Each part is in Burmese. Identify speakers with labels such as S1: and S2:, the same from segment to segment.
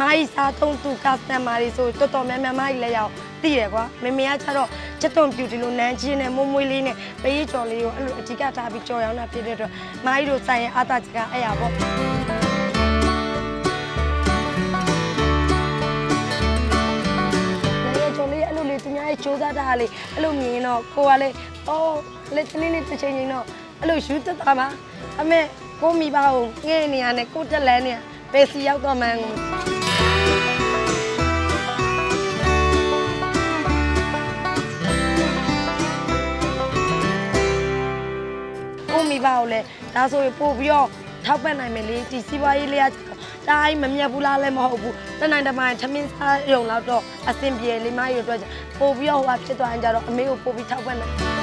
S1: မာကြီးစားသုံးသူ customer တွေဆိုတော်တော်များများမာကြီးလည်းရောက်သိရကွာမမေကကျတော့ချက်သွန်ပြူဒီလိုနန်းချင်းနဲ့မွမွေးလေးနဲ့ပေးကြော်လေးကိုအဲ့လိုအကြီးကထားပြီးကြော်ရောင်းတာဖြစ်တဲ့အတွက်မာကြီးတို့ဆိုင်ရဲ့အာသာချက်ကအဲ့ရပေါ့လည်းကြော်လေးအဲ့လိုလေးသူများရဲ့စူးစမ်းတာလေးအဲ့လိုမြင်ရင်တော့ကိုကလည်းအော်လက်ချင်းလေးတစ်ချိန်ချင်းတော့အဲ့လိုယူသက်တာပါအမေကိုမိပါအောင်ငဲ့နေရနဲ့ကိုတက်လန်းနေရဘယ်စီရောက်တော့မှန်းကိုကို လည်းဒါဆိုရင်ပို့ပြီးတော့ထောက်ပံ့နိုင်မယ်လေဒီစီးပွားရေးလေးကတိုင်းမမြတ်ဘူးလားလည်းမဟုတ်ဘူးတနိုင်တမိုင်ထမင်းစားရုံတော့တော့အဆင်ပြေလေးမရအတွက်ပို့ပြီးတော့ဟိုကဖြစ်သွားရင်ကြတော့အမေကိုပို့ပြီးထောက်ပံ့နိုင်ငါ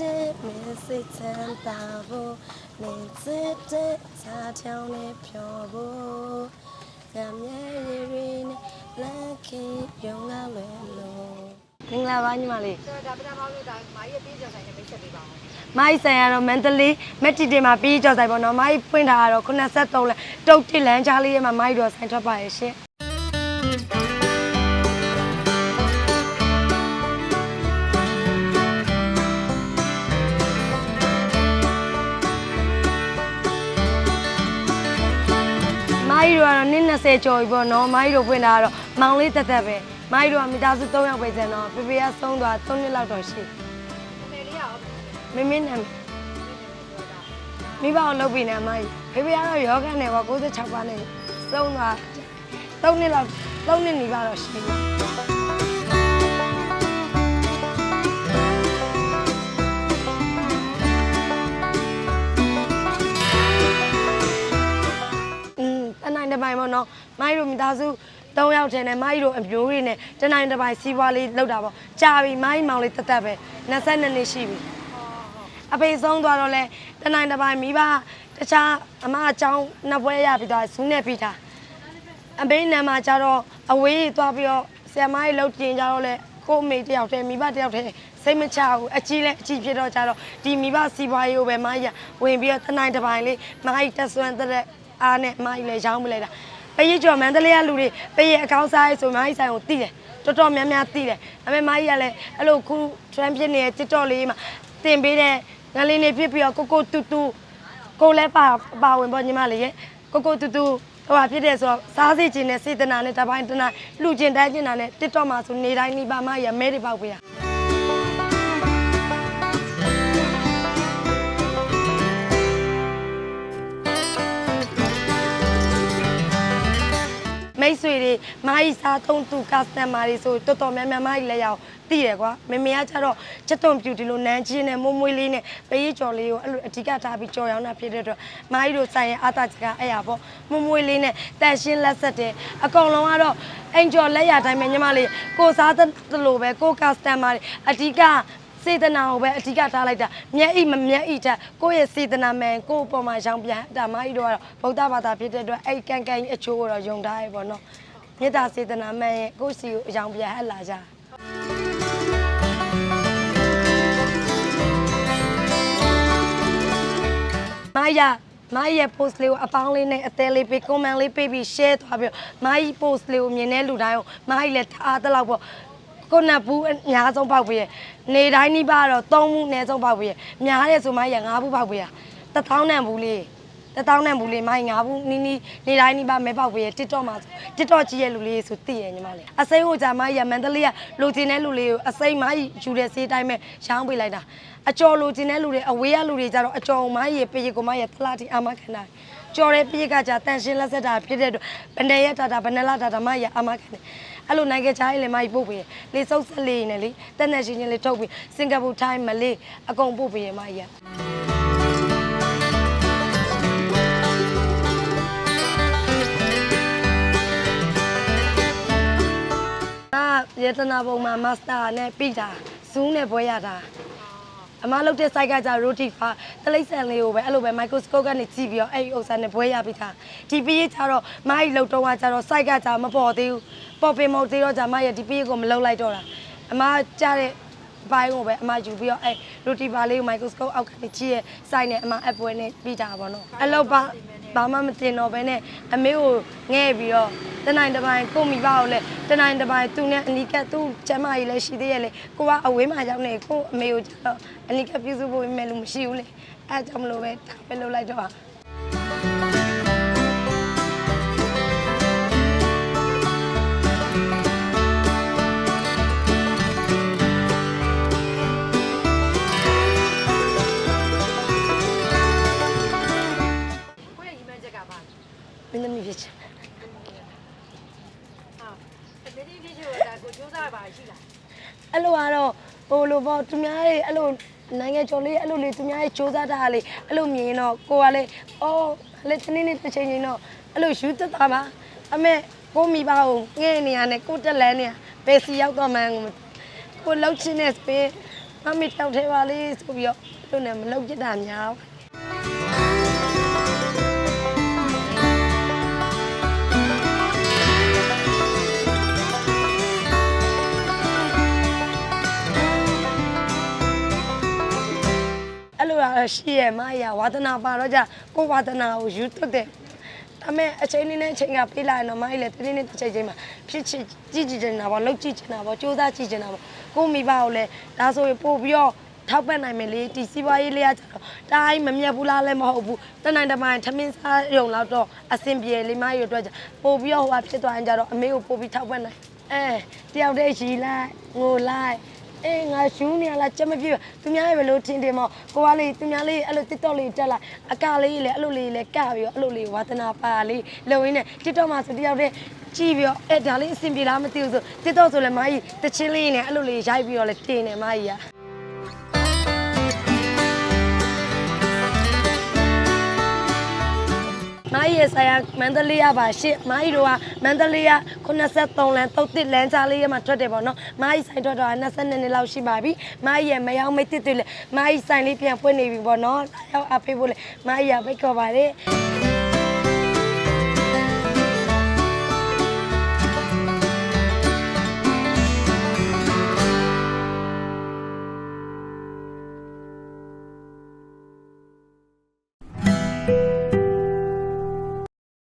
S1: တဲ့မင်းစိတ်ချမ်းသာဖို့နေစိတ်တဲ့စာချောင်းနဲ့ပျော်ဖို့ကံမြဲရည်နဲ့လက်ခေရုံကလွယ်လို့မင်္ဂလာပါညီမလေးဆိုတော့
S2: ဒါပထမဆုံးဒါမာကြီးရဲ့ပြေးကြော်ဆိုင်နဲ့မိတ်ဆက်ပေးပါဦး
S1: မိုက်ဆိုင်ကတော့မန္တလေးမက်တီတင်မှာပြေးကြော်ဆိုင်ပေါ့နော်မိုက်ဖွင့်တာကတော့83လမ်းတုတ်တစ်လမ်းကြားလေးရဲ့မှာမိုက်တော့ဆိုင်ထွက်ပါရဲ့ရှင် မိုင်းတို့ကတော့နည်း20ကျော်ပြီပေါ့နော်မိုင်းတို့ဖွင့်တာကတော့မောင်လေးတက်တက်ပဲမိုင်းတို့ကမိသားစု3ယောက်ပဲကျန်တော့ဖေဖေကဆုံးသွား3နှစ်လောက်တော့ရှိ
S2: ငယ်လေးရော
S1: မင်းမင်းနာမည်မိဘအောင်လုပ်ပြီးနေမိုင်းဖေဖေကတော့ယောဂနဲ့ပေါ့96ပါးနဲ့ဆုံးသွား3နှစ်လောက်3နှစ်နေပါတော့ရှိပြီอื တနိုင်တစ်ပိုင်းပေါ့နော်မိုင်းတို့မိသားစု၃ယောက်ထဲနဲ့မိုင်းတို့အမျိုးတွေနဲ့တနိုင်တစ်ပိုင်းစီးပွားလေးလောက်တာပေါ့ကြာပြီမိုင်းမောင်လေးတက်တက်ပဲ22နှစ်ရှိပြီအဖေဆုံးသွားတော့လဲတနိုင်တစ်ပိုင်းမိဘတခြားအမအကြောင်းနှစ်ပွဲရပြီးသွားဇူးနဲ့ပြီးတာအမေနာမှာကျတော့အဝေးကြီးသွားပြီးတော့ဆရာမကြီးလှုပ်ကျင်ကြတော့လဲကို့အမေတယောက်တည်းမိဘတယောက်တည်းစိတ်မချဘူးအကြီးလဲအကြီးဖြစ်တော့ကြတော့ဒီမိဘစီးပွားရေးကိုပဲမကြီးကဝင်ပြီးတော့တနိုင်တစ်ပိုင်းလေးမကြီးတက်ဆွမ်းတဲ့ အားနဲ့မကြီးလည်းရောင်းပလိုက်တာပရိတ်ကျော်မန္တလေးကလူတွေပရိတ်အကောင်းစားရေးဆိုမိုင်းဆိုင်ကိုတည်တယ်တော်တော်များများတည်တယ်ဒါပေမဲ့မိုင်းကလည်းအဲ့လိုခု trend ဖြစ်နေတဲ့ TikTok လေးမှာတင်ပေးတဲ့ငလင်းလေးဖြစ်ပြီးတော့ကိုကိုတူတူကိုလည်းပါပါဝင်ပေါ့ညီမလေးရဲ့ကိုကိုတူတူဟိုဟာဖြစ်တယ်ဆိုတော့စားစီခြင်းနဲ့စေတနာနဲ့တပိုင်းတနာလှူကျင်တန်းကျင်တာနဲ့ TikTok မှာဆိုနေတိုင်းနေပါမရမဲတွေပေါက်ပေးရ မိတ်ဆွေတွေမာကြီးစားသုံးသူ customer တွေဆိုတော်တော်များများမာကြီးလည်းရောက်သိတယ်ကွာမမေကကျတော့ချက်သွန်ပြူဒီလိုနန်းချင်းနဲ့မွမွေးလေးနဲ့ပေးကြော်လေးကိုအဲ့လိုအဓိကထားပြီးကြော်ရောင်းတာဖြစ်တဲ့အတွက်မာကြီးတို့ဆိုင်ရဲ့အာသာချက်ကအဲ့ရပေါ့မွမွေးလေးနဲ့တန်ရှင်းလက်ဆက်တယ်အကောင်လုံးကတော့အင်ဂျော်လက်ရတိုင်းပဲညီမလေးကိုစားသလိုပဲကို customer တွေအဓိက စေတနာကိုပဲအဓိကထားလိုက်တာမျက်ဣမမျက်ဣထက်ကိုယ့်ရဲ့စေတနာမှန်ကိုယ့်အပေါ်မှာရောင်းပြန်ဒါမကြီးတို့ကတော့ဗုဒ္ဓဘာသာဖြစ်တဲ့အတွက်အဲ့ကန်ကန်ကြီးအချိုးကိုတော့ယုံထားရပေါ့နော်မေတ္တာစေတနာမှန်ရဲ့ကိုယ့်စီကိုအရောင်ပြန်ဟက်လာကြမာယာမာယာ post လေးကိုအပေါင်းလေးနဲ့အသေးလေးပေး comment လေးပေးပြီး share သွားပြီးတော့မာယာ post လေးကိုမြင်တဲ့လူတိုင်းကိုမာယာလည်းအားတလောက်ပေါ့ ကိုနတ်ဘူးအများဆုံးပေါက်ပေးရနေတိုင်းနှိပါတော့၃ဘူးအနည်းဆုံးပေါက်ပေးရများတယ်ဆိုမာယာ၅ဘူးပေါက်ပေးရတထောင်းနံဘူးလေးတထောင်းနံဘူးလေးမာယာ၅ဘူးနီးနီးနေတိုင်းနှိပါမဲပေါက်ပေးရ TikTok မှာ TikTok ကြည့်ရလူလေးဆိုသိရညီမလေးအစိမ်းကိုကြာမာယာမန္တလေးကလူချင်းတဲ့လူလေးကိုအစိမ်းမာယာယူတဲ့စေးတိုင်းမဲ့ရောင်းပေးလိုက်တာအကျော်လူချင်းတဲ့လူတွေအဝေးကလူတွေကြတော့အကျော်မာယာပြေကိုမာယာတလားတီအမခံတာ ကြော်တဲ့ပြေကကြတန်ရှင်းလက်ဆက်တာဖြစ်တဲ့အတွက်ဘယ်နဲ့ရတာတာဘယ်နဲ့လာတာတာမရအမခံတယ်အဲ့လိုနိုင်ငံခြားရေးလည်းမကြီးပို့ပေးတယ်လေစုပ်ဆက်လေးနဲ့လေတက်နေချင်းချင်းလေးထုတ်ပြီးစင်ကာပူထိုင်းမလေးအကုန်ပို့ပေးရမကြီးအာယတနာပုံမှာမတ်စတာနဲ့ပြီးတာဇူးနဲ့ပွဲရတာ အမလုပ်တဲ့ site ကကြ rotifa တလိမ့်ဆန်လေးကိုပဲအဲ့လိုပဲ microscope ကနေကြည့်ပြီးတော့အဲ့ဒီဥစ္စာနဲ့ဘွဲရပြီးသားဒီပရေးကြတော့မိုင်းလုံတော့ကကြတော့ site ကကြမပေါ်သေးဘူးပေါ်ပင်မဟုတ်သေးတော့ကြမရဲ့ဒီပရေးကိုမလုံလိုက်တော့တာအမကြားတဲ့ဘိုင်းကိုပဲအမယူပြီးတော့အဲ့ rotifa လေးကို microscope အောက်ကနေကြည့်ရဲ့ site နဲ့အမ app ပွဲနဲ့ပြီးတာပါတော့အဲ့လိုပါဘာမှမတင်တော့ဘဲနဲ့အမေကိုငဲ့ပြီးတော့ တနိုင်တစ်ပိုင်းကိုမိဘကိုလည်းတနိုင်တစ်ပိုင်းသူနဲ့အနီးကပ်သူ့ကျမကြီးလည်းရှိသေးရဲ့လေကိုကအဝေးမှာရောက်နေကိုအမေကိုကျတော့အနီးကပ်ပြုစုဖို့မဲ့လို့မရှိဘူးလေအဲကြောင့်မလို့ပဲဒါပဲလုပ်လိုက်တော့
S2: မ
S1: င်း
S2: ကြီးဖြစ်ချင်တာကိုစူးစမ်းပါရှိလား
S1: အဲ့လိုကတော့ဟိုလိုပေါ့သူများတွေအဲ့လိုနိုင်ငံကျော်လေးအဲ့လိုလေသူများတွေစူးစမ်းတာလေအဲ့လိုမြင်တော့ကိုကလေအော်လေတနေ့နေ့တစ်ချိန်ချိန်တော့အဲ့လိုယူသက်တာပါအမေကိုမိဘကိုငဲ့နေရနဲ့ကိုတက်လဲနေရဘယ်စီရောက်တော့မှန်းကိုကိုလှုပ်ချင်းနဲ့စပင်းမမီတောက်ထဲပါလေးဆိုပြီးတော့သူနဲ့မလှုပ်ပြတာများပါ ရရှိရမရဝါသနာပါတော့ကြကိုဝါသနာကိုယူသွတ်တယ်အမေအချိန်လေးနဲ့အချိန်ကပြေးလာရင်တော့မိုင်းလေတင်းတင်းတစ်ချိန်ချိန်မှာဖြစ်ချစ်ကြည့်ကြည့်နေတာပေါ့လှုပ်ကြည့်နေတာပေါ့စူးစမ်းကြည့်နေတာပေါ့ကိုမိဘကိုလည်းဒါဆိုရင်ပို့ပြီးတော့ထောက်ပံ့နိုင်မယ်လေဒီစီးပွားရေးလေးကကျတော့တိုင်းမမြတ်ဘူးလားလည်းမဟုတ်ဘူးတနိုင်တမိုင်းထမင်းစားရုံတော့တော့အဆင်ပြေလေးမရအတွက်ကြပို့ပြီးတော့ဟိုကဖြစ်သွားရင်ကြတော့အမေကိုပို့ပြီးထောက်ပံ့နိုင်အဲတယောက်တည်းရီလိုက်ငိုလိုက် အေးငါရှူးနေရလားကြက်မပြည့်ဘူးသူများရဲ့ဘယ်လိုထင်တယ်မောကိုကလေးသူများလေးအဲ့လို TikTok လေးတက်လိုက်အကလေးလေအဲ့လိုလေးလေကပြီးတော့အဲ့လိုလေးဝါသနာပါလေးလုံရင်းနဲ့ TikTok မှာဆိုတယောက်တည်းကြည့်ပြီးတော့အဲ့ဒါလေးအဆင်ပြေလားမသိဘူးဆို TikTok ဆိုလဲမကြီးတချင်းလေးနဲ့အဲ့လိုလေးရိုက်ပြီးတော့လဲတင်တယ်မကြီးက မိုင်းရဲ့ဆိုင်ရမန္တလေးရပါရှစ်မိုင်းတို့ကမန္တလေးရ83လမ်းတုတ်တစ်လမ်းကြားလေးရမှာထွက်တယ်ပေါ့နော်မိုင်းဆိုင်ထွက်တော့22နှစ်လောက်ရှိပါပြီမိုင်းရဲ့မယောင်မိတ်တစ်တွေလေမိုင်းဆိုင်လေးပြန်ဖွင့်နေပြီပေါ့နော်လာရောက်အဖေးဖို့လေမိုင်းရဖိတ်ခေါ်ပါတယ်